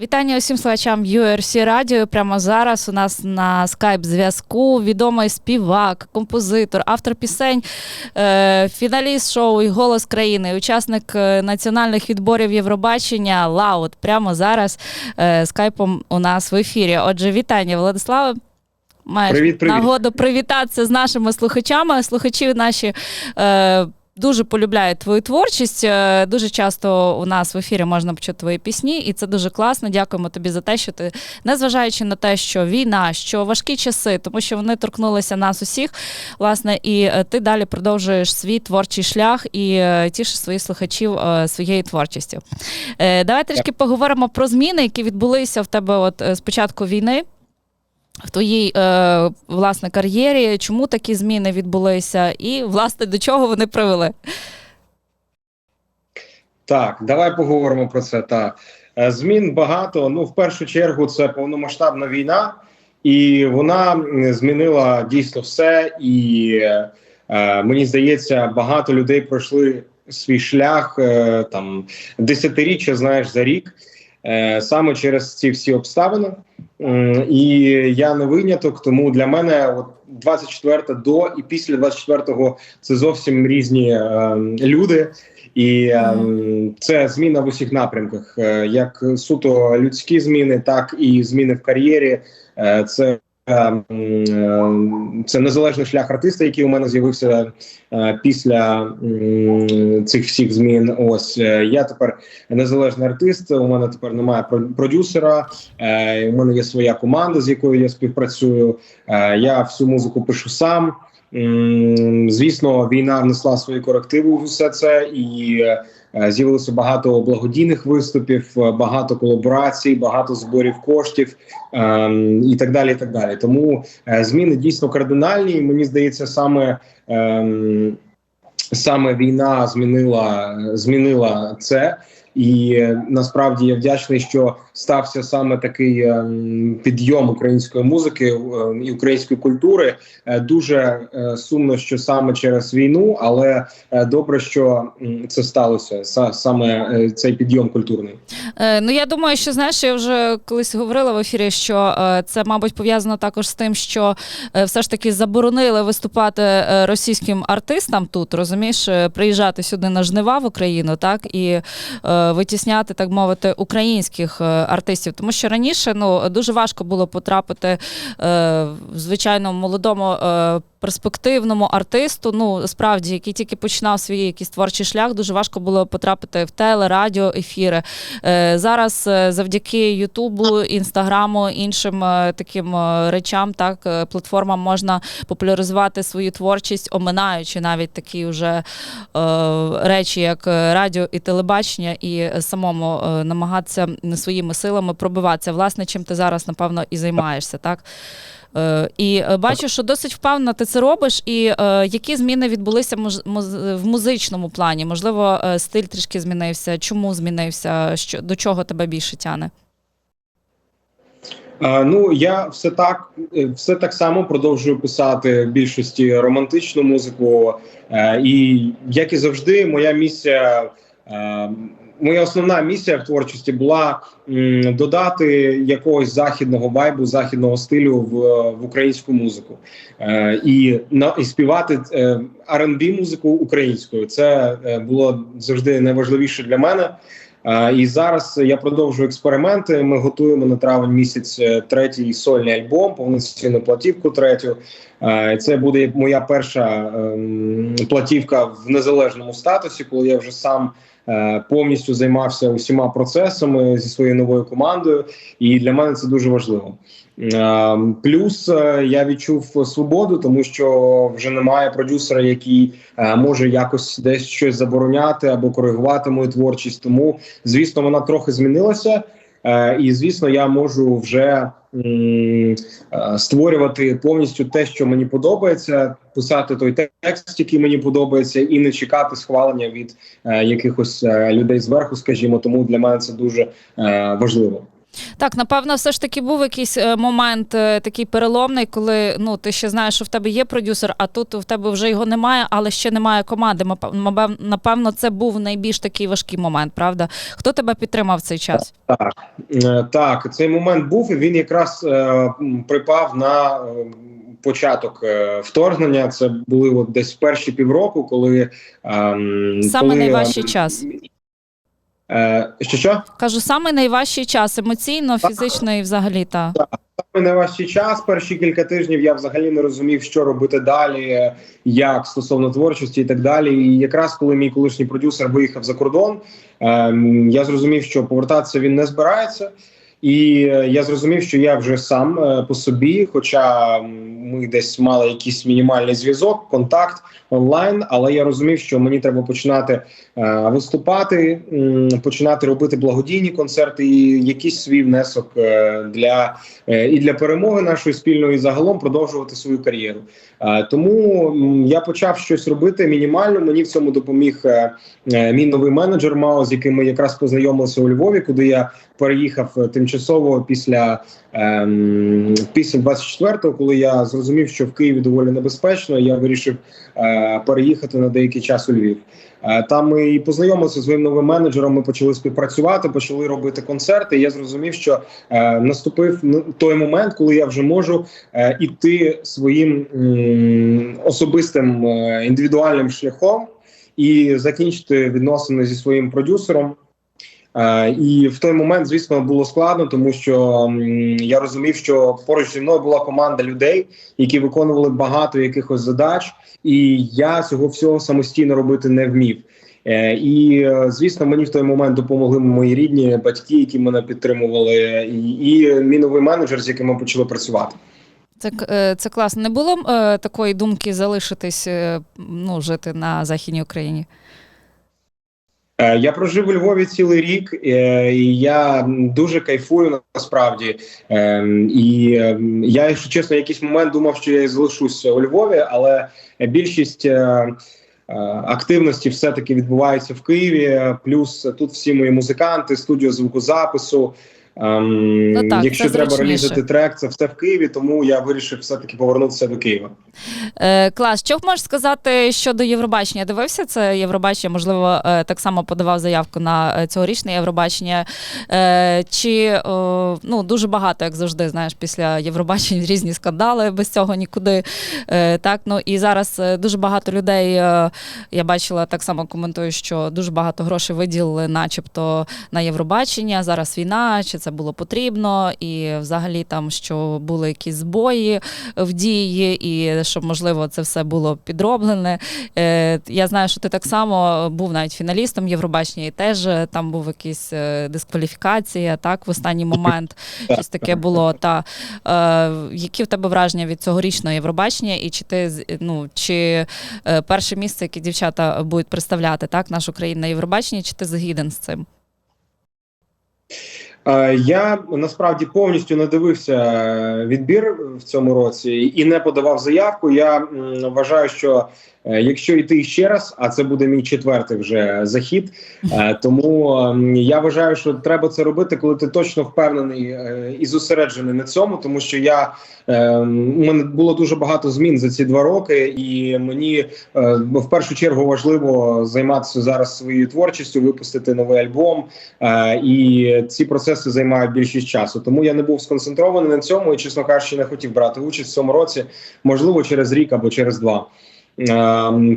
Вітання усім слухачам URC Радіо. Прямо зараз у нас на скайп зв'язку відомий співак, композитор, автор пісень, е, фіналіст шоу і голос країни, учасник е, національних відборів Євробачення Лаут. Прямо зараз е, скайпом у нас в ефірі. Отже, вітання, Владиславе. Маєш Привіт, привіт. нагоду привітатися з нашими слухачами. Слухачі наші. Е, Дуже полюбляють твою творчість. Е, Дуже часто у нас в ефірі можна почути твої пісні, і це дуже класно. Дякуємо тобі за те, що ти, незважаючи на те, що війна, що важкі часи, тому що вони торкнулися нас усіх, власне, і е, ти далі продовжуєш свій творчий шлях і е, тішиш своїх слухачів своєю творчістю. Давай трішки поговоримо про зміни, які відбулися в тебе от з початку війни. В твоїй е, власне кар'єрі, чому такі зміни відбулися, і власне до чого вони привели? Так, давай поговоримо про це. Так. Е, Змін багато. Ну, в першу чергу, це повномасштабна війна, і вона змінила дійсно все. І е, мені здається, багато людей пройшли свій шлях е, там десятиріччя, знаєш, за рік. Е, Саме через ці всі обставини, і я не виняток. Тому для мене, от 24 до і після 24-го це зовсім різні е, люди. І е, це зміна в усіх напрямках, е, як суто людські зміни, так і зміни в кар'єрі. Е, це е, це незалежний шлях артиста, який у мене з'явився е, після цих всіх змін. Ось е, я тепер незалежний артист. У мене тепер немає про- продюсера. Е, у мене є своя команда, з якою я співпрацюю. Я всю музику пишу сам. Звісно, війна внесла свої корективи в усе це, і е, з'явилося багато благодійних виступів, е, багато колаборацій, багато зборів коштів ем, і так далі. І так далі. Тому е, зміни дійсно кардинальні. Мені здається, саме. ем, Саме війна змінила змінила це, і е, насправді я вдячний, що стався саме такий ем, підйом української музики е, і української культури. Е, Дуже е, сумно, що саме через війну, але е, добре, що це сталося. Саме е, цей підйом культурний. Е, ну я думаю, що знаєш, я вже колись говорила в ефірі, що е, це, мабуть, пов'язано також з тим, що е, все ж таки заборонили виступати е, російським артистам тут, розумієш, е, приїжджати сюди на жнива в Україну, так і е, витісняти, так мовити, українських е, артистів. Тому що раніше ну дуже важко було потрапити е, в звичайно молодому. Перспективному артисту, ну справді, який тільки починав свій якийсь творчий шлях, дуже важко було потрапити в теле, радіо, ефіри. Е, Зараз е, завдяки Ютубу, Інстаграму, іншим е, таким речам, так платформам можна популяризувати свою творчість, оминаючи навіть такі вже речі, як радіо і телебачення, і самому намагатися своїми силами пробиватися. Власне, чим ти зараз напевно і займаєшся, так. Е, І е, бачу, що досить впевнено ти це робиш. І е, які зміни відбулися в музичному плані? Можливо, стиль трішки змінився. Чому змінився? Що до чого тебе більше тяне? Ну я все так все так само продовжую писати в більшості романтичну музику. І як і завжди, моя місія. Моя основна місія в творчості була додати якогось західного вайбу, західного стилю в, в українську музику е, і на і співати е, R&B музику українською. Це е, було завжди найважливіше для мене. Е, І зараз я продовжую експерименти. Ми готуємо на травень місяць е, третій сольний альбом, повноцінну платівку третю. Е, Це буде моя перша ем, платівка в незалежному статусі, коли я вже сам е, повністю займався усіма процесами зі своєю новою командою. І для мене це дуже важливо. Е, Плюс е, я відчув свободу, тому що вже немає продюсера, який може якось десь щось забороняти або коригувати мою творчість. Тому звісно, вона трохи змінилася. Е, І звісно, я можу вже е, створювати повністю те, що мені подобається, писати той текст, який мені подобається, і не чекати схвалення від е, якихось людей зверху, скажімо. Тому для мене це дуже важливо. Так, напевно, все ж таки був якийсь е, момент е, такий переломний, коли ну ти ще знаєш, що в тебе є продюсер, а тут в тебе вже його немає, але ще немає команди. Напевно, це був найбільш такий важкий момент, правда? Хто тебе підтримав в цей час? Так, Е, так, цей момент був, і він якраз е, припав на е, початок е, вторгнення. Це були от десь перші півроку, коли ем, Саме коли, найважчий ем, час. Е, що що? Кажу, саме найважчий час емоційно, фізично і взагалі та. Саме найважчий час. Перші кілька тижнів я взагалі не розумів, що робити далі, як стосовно творчості і так далі. І якраз коли мій колишній продюсер виїхав за кордон, ем, я зрозумів, що повертатися він не збирається. І е, я зрозумів, що я вже сам е, по собі, хоча ми десь мали якийсь мінімальний зв'язок, контакт онлайн, але я розумів, що мені треба починати е, виступати, починати робити благодійні концерти і якийсь свій внесок для і для перемоги нашої спільної і загалом продовжувати свою кар'єру. Тому я почав щось робити мінімально. Мені в цьому допоміг мій новий менеджер Мао, з яким ми якраз познайомилися у Львові, куди я переїхав е, тимчасово після, ем, після 24-го, коли я зрозумів, що в Києві доволі небезпечно. Я вирішив е, переїхати на деякий час у Львів. Е, Там ми і познайомилися зі своїм новим менеджером. Ми почали співпрацювати, почали робити концерти. І я зрозумів, що е, наступив той момент, коли я вже можу е, іти своїм м, особистим е, індивідуальним шляхом і закінчити відносини зі своїм продюсером. Е, і в той момент, звісно, було складно, тому що я розумів, що поруч зі мною була команда людей, які виконували багато якихось задач, і я цього всього самостійно робити не вмів. Е, І е, звісно, мені в той момент допомогли мої рідні батьки, які мене підтримували, і, і мій новий менеджер, з яким ми почали працювати. Це, це класно. Не було такої думки залишитись, ну, жити на Західній Україні? Е, Я прожив у Львові цілий рік, е, і я дуже кайфую насправді. Е, І я, якщо чесно, якийсь момент думав, що я і залишусь у Львові, але більшість. Активності все-таки відбуваються в Києві. Плюс тут всі мої музиканти, студіо звукозапису. Ем, Ну так, якщо треба зручніше. релізити трек, це все в Києві. Тому я вирішив все-таки повернутися до Києва. Е, клас, що можеш сказати щодо Євробачення? Дивився це Євробачення? Можливо, е, так само подавав заявку на е, цьогорічне Євробачення. Е, чи о, ну дуже багато, як завжди, знаєш, після Євробачень різні скандали, без цього нікуди. Е, так, ну і зараз е, дуже багато людей. е, Я бачила так само коментую, що дуже багато грошей виділили, начебто, на Євробачення. Зараз війна, чи це було потрібно, і взагалі там що були якісь збої в дії, і щоб можливо це все було підроблене. Е, Я знаю, що ти так само був навіть фіналістом Євробачення, і теж е, там був якийсь е, дискваліфікація, так в останній момент щось таке було. Та е, які в тебе враження від цьогорічного Євробачення, і чи ти ну чи е, перше місце, яке дівчата будуть представляти так нашу країну на Євробаченні, чи ти згіден з цим? Е, Я насправді повністю не дивився е, відбір в цьому році і не подавав заявку. Я вважаю, що е, якщо йти ще раз, а це буде мій четвертий вже захід. Тому я вважаю, що треба це робити, коли ти точно впевнений і зосереджений на цьому, тому що я у мене було дуже багато змін за ці два роки, і мені в першу чергу важливо займатися зараз своєю творчістю, випустити новий альбом. І ці процеси займають більшість часу. Тому я не був сконцентрований на цьому і, чесно кажучи, не хотів брати участь в цьому році, можливо, через рік або через два. Е,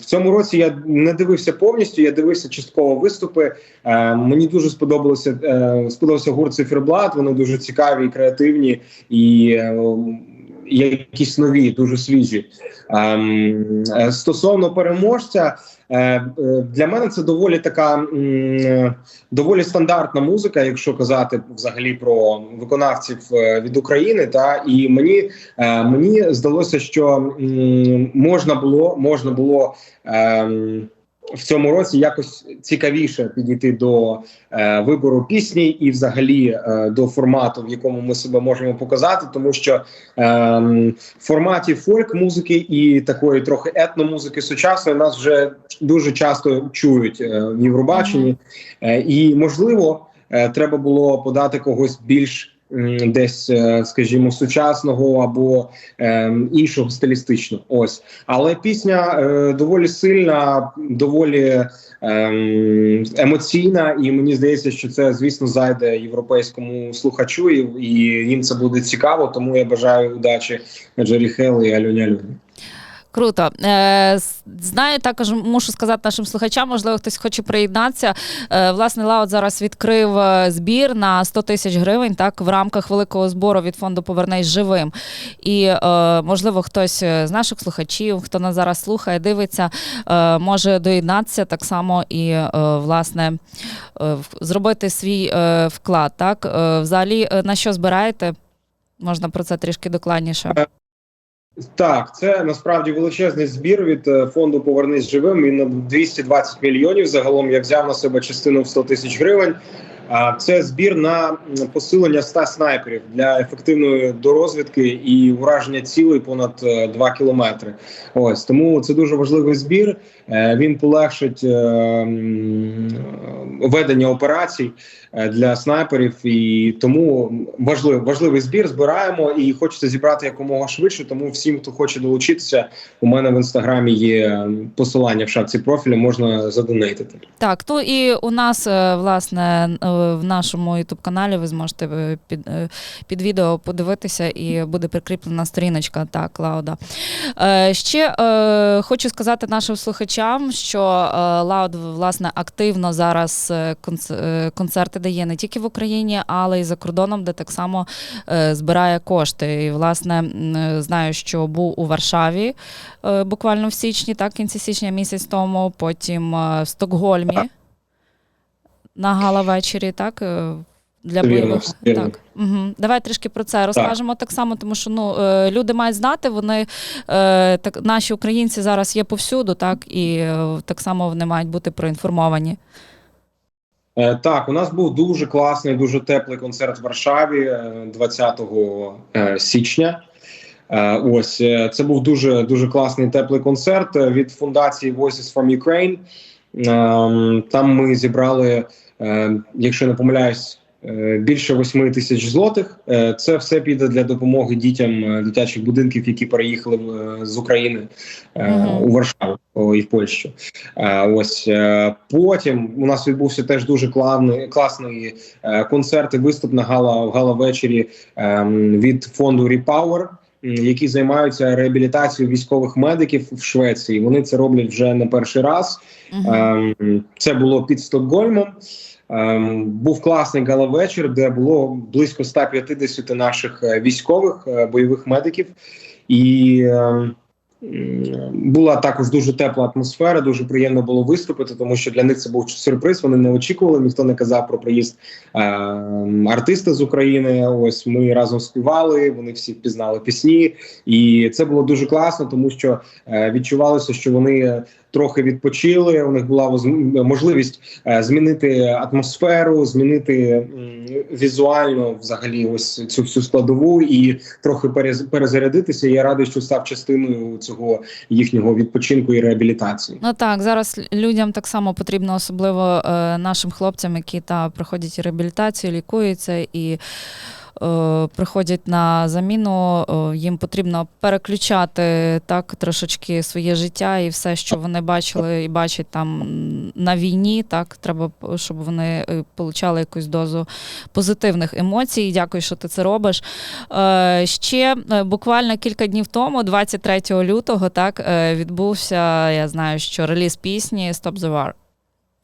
В цьому році я не дивився повністю. Я дивився частково виступи. Е, Мені дуже сподобалося е, сподобався гурт циферблат. Вони дуже цікаві і креативні і е, якісь нові, дуже свіжі. Ем, е, Стосовно переможця, для мене це доволі така е, доволі стандартна музика, якщо казати взагалі про виконавців е, від України. Та і мені е, мені здалося, що можна було можна було. ем, в цьому році якось цікавіше підійти до е, вибору пісні і, взагалі, е, до формату, в якому ми себе можемо показати, тому що ем, в форматі фольк музики і такої трохи етномузики сучасної нас вже дуже часто чують е, в Євробаченні, е, і можливо, е, треба було подати когось більш десь, скажімо, сучасного або е, іншого стилістичного. Ось, але пісня е, доволі сильна, доволі ем, емоційна, і мені здається, що це звісно зайде європейському слухачу, і, і їм це буде цікаво. Тому я бажаю удачі Джері Хелл і Альоні Альоні. Круто. Е, знаю, також мушу сказати нашим слухачам, можливо, хтось хоче приєднатися. Е, власне, Лаут зараз відкрив е, збір на 100 тисяч гривень так, в рамках великого збору від фонду Повернись живим. І, е, можливо, хтось з наших слухачів, хто нас зараз слухає, дивиться, е, може доєднатися так само і, е, власне, е, зробити свій е, вклад. Так? Е, взагалі, е, на що збираєте? Можна про це трішки докладніше. Так, це насправді величезний збір від е, фонду Повернись живим. Він на 220 мільйонів. Загалом я взяв на себе частину в 100 тисяч гривень. А це збір на посилення 100 снайперів для ефективної дорозвідки і ураження цілей понад 2 кілометри. Ось тому це дуже важливий збір. Е, Він полегшить е, ведення операцій е, для снайперів, і тому важливий важливий збір. Збираємо і хочеться зібрати якомога швидше. Тому всім, хто хоче долучитися, у мене в інстаграмі є посилання в шапці профілю. Можна задонейтити. Так, ну і у нас, власне, в нашому ютуб каналі ви зможете під, під відео подивитися, і буде прикріплена сторіночка та Клауда. Ще хочу сказати нашим слухачам, що е, Лауд власне активно зараз е, е, концерти дає не тільки в Україні, але й за кордоном, де так само збирає кошти. І власне знаю, що був у Варшаві буквально в січні, так, кінці січня місяць тому, потім в Стокгольмі на гала вечорі, так. Для бойових вірно. так. Угу. Давай трішки про це розкажемо так, само, тому що ну е, люди мають знати, вони е, так наші українці зараз є повсюду, так і е, так само вони мають бути проінформовані. Так, у нас був дуже класний, дуже теплий концерт в Варшаві е, 20 е, січня. Ось це був дуже дуже класний теплий концерт від фундації Voices from Ukraine. Ем, Там ми зібрали, якщо не помиляюсь, більше 8 тисяч злотих. Е, Це все піде для допомоги дітям е, дитячих будинків, які переїхали е, з України е, у Варшаву і в Польщу. Е, Ось е, потім у нас відбувся теж дуже класний, класний е, концерт і виступ на гала в гала вечорі ем, від фонду Repower, які займаються реабілітацією військових медиків в Швеції. Вони це роблять вже не перший раз. Угу. Ем, Це було під Стокгольмом. Ем, Був класний гала-вечір, де було близько 150 наших е, військових е, бойових медиків, і ем, була також дуже тепла атмосфера. Дуже приємно було виступити, тому що для них це був сюрприз. Вони не очікували, ніхто не казав про приїзд ем, артиста з України. Ось ми разом співали. Вони всі впізнали пісні, і це було дуже класно, тому що е, відчувалося, що вони трохи відпочили. У них була можливість е, змінити атмосферу, змінити візуально взагалі ось цю всю складову і трохи перез- перезарядитися. Я радий, що став частиною цього їхнього відпочинку і реабілітації. Ну так, зараз людям так само потрібно, особливо е, нашим хлопцям, які та проходять реабілітацію, лікуються і. Е, Приходять на заміну, е, їм потрібно переключати так трошечки своє життя і все, що вони бачили і бачать там на війні. Так треба, щоб вони е, получали якусь дозу позитивних емоцій. Дякую, що ти це робиш. Ще буквально кілька днів тому, 23 лютого, так відбувся. Я знаю, що реліз пісні Stop the War.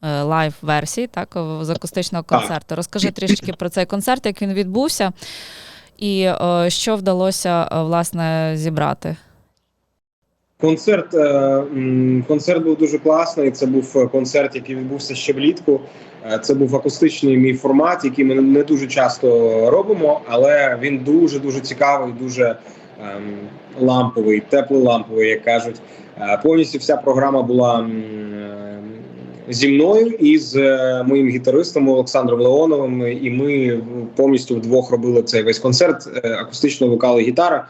Е, Лайв версії, так, з акустичного Так. концерту. Розкажи трішки про цей концерт, як він відбувся, і е, що вдалося е, власне зібрати. Концерт, концерт був дуже класний. Це був концерт, який відбувся ще влітку. Це був акустичний мій формат, який ми не дуже часто робимо, але він дуже дуже цікавий, дуже ем, ламповий, теплий ламповий, як кажуть. Повністю вся програма була зі мною і з е, моїм гітаристом Олександром Леоновим. І ми повністю вдвох робили цей весь концерт е, акустично вокал і гітара.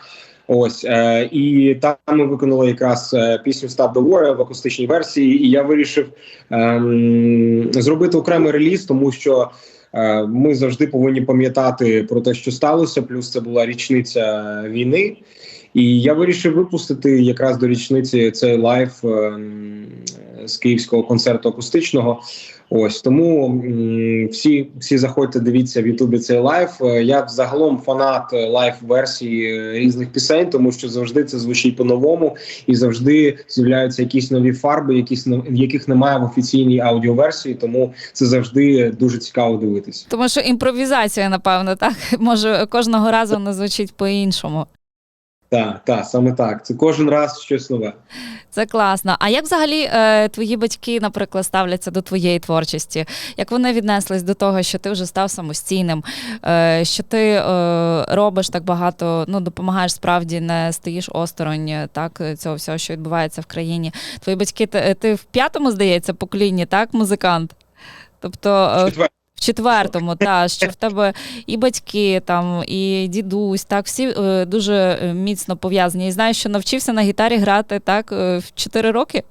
Ось е, і там ми виконали якраз е, пісню Stop the War в акустичній версії. І я вирішив ем, зробити окремий реліз, тому що Е, Ми завжди повинні пам'ятати про те, що сталося. Плюс це була річниця війни. І я вирішив випустити якраз до річниці цей лайв ем, з київського концерту акустичного. Ось тому всі, всі заходьте, дивіться в Ютубі цей лайв. Е, Я взагалом фанат е, лайв версії е, різних пісень, тому що завжди це звучить по-новому і завжди з'являються якісь нові фарби, якісь яких немає в офіційній аудіоверсії. Тому це завжди дуже цікаво дивитися. Тому що імпровізація, напевно, так може кожного разу не звучить по-іншому. Так, так, саме так. Це кожен раз щось нове. Це класно. А як взагалі е, твої батьки, наприклад, ставляться до твоєї творчості? Як вони віднеслись до того, що ти вже став самостійним, е, що ти е, робиш так багато, ну допомагаєш справді, не стоїш осторонь е, так цього всього, що відбувається в країні? Твої батьки, ти, ти в п'ятому, здається, поколінні, так, музикант? Тобто е, Четвер- четвертому, та що в тебе і батьки, там, і дідусь, так, всі е, дуже е, міцно пов'язані. І знаю, що навчився на гітарі грати так е, в 4 роки.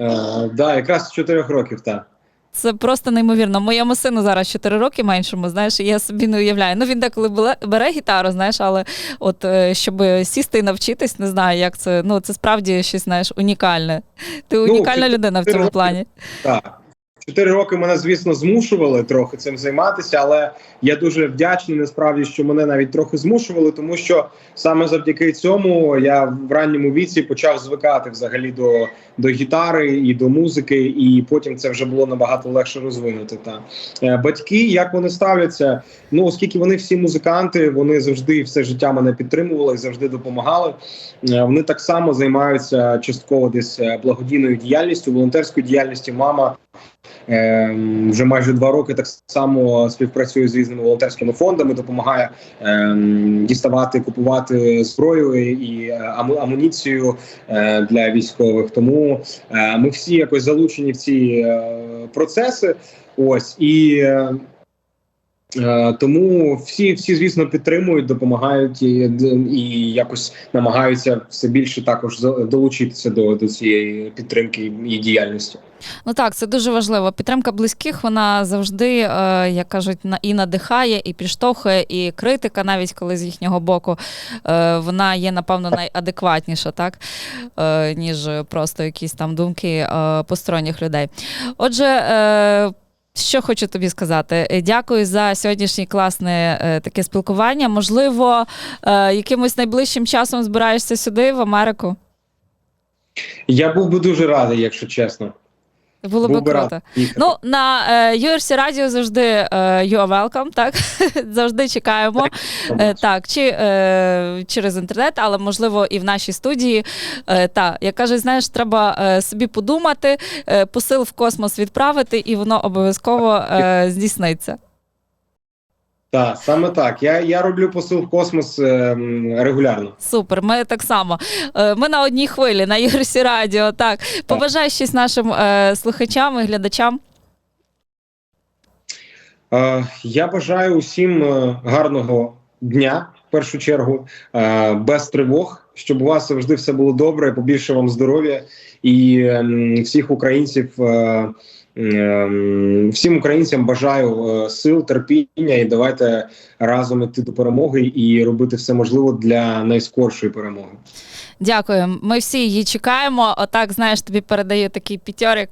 Е, да, якраз з чотирьох років, так. Це просто неймовірно. Моєму сину зараз 4 роки меншому, знаєш, я собі не уявляю. Ну він деколи бере, гітару, знаєш, але от щоб сісти і навчитись, не знаю, як це. Ну це справді щось знаєш унікальне. Ти унікальна чотири людина в цьому роки. плані. Так. Чотири роки мене, звісно, змушували трохи цим займатися, але я дуже вдячний насправді, що мене навіть трохи змушували, тому що саме завдяки цьому я в ранньому віці почав звикати взагалі до, до гітари і до музики, і потім це вже було набагато легше розвинути. Та Е, батьки, як вони ставляться? Ну, оскільки вони всі музиканти, вони завжди все життя мене підтримували і завжди допомагали. Е, Вони так само займаються частково десь е, благодійною діяльністю, волонтерською діяльністю. Мама вже майже два роки так само співпрацює з різними волонтерськими фондами, допомагає ем, діставати, купувати зброю і е, амуніцію е, для військових. Тому е, ми всі якось залучені в ці процеси. Ось і. Е, Тому всі, всі, звісно, підтримують, допомагають і, і якось намагаються все більше також долучитися до, до цієї підтримки і діяльності. Ну так, це дуже важливо. Підтримка близьких вона завжди, е, як кажуть, і надихає, і підштовхує, і критика, навіть коли з їхнього боку, е, вона є, напевно, найадекватніша, так, ніж просто якісь там думки посторонніх людей. Отже, що хочу тобі сказати, Е, дякую за сьогоднішнє класне е, таке спілкування. Можливо, е, якимось найближчим часом збираєшся сюди, в Америку. Я був би дуже радий, якщо чесно. Було би був би круто. їхати. Ну, на е, URC Радіо завжди е, you are welcome, так? завжди чекаємо. Е, так, чи е, через інтернет, але можливо і в нашій студії. Е, та, як кажу, знаєш, треба е, собі подумати, е, посил в космос відправити, і воно обов'язково е, здійсниться. Так, саме так. Я, я роблю посил в космос е, регулярно. Супер, ми так само. Е, Ми на одній хвилі на URC Радіо. Так, побажай щось нашим е, слухачам і глядачам. Е, я бажаю усім е, гарного дня, в першу чергу, е, без тривог, щоб у вас завжди все було добре, побільше вам здоров'я і ем, всіх українців. е, ем, Всім українцям бажаю е, сил, терпіння, і давайте разом іти до перемоги і робити все можливе для найскоршої перемоги. Дякую. Ми всі її чекаємо. Отак, знаєш, тобі передаю такий п'ятьорик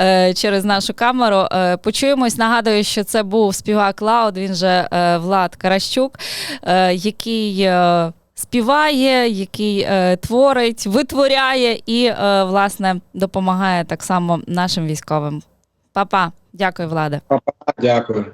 е, через нашу камеру. Е, почуємось. Нагадую, що це був співак Лауд. Він же е, Влад Каращук, е, який. Е, Співає, який е, творить, витворяє і, е, власне, допомагає так само нашим військовим. Па-па. Дякую, Влада. Па-па, Дякую.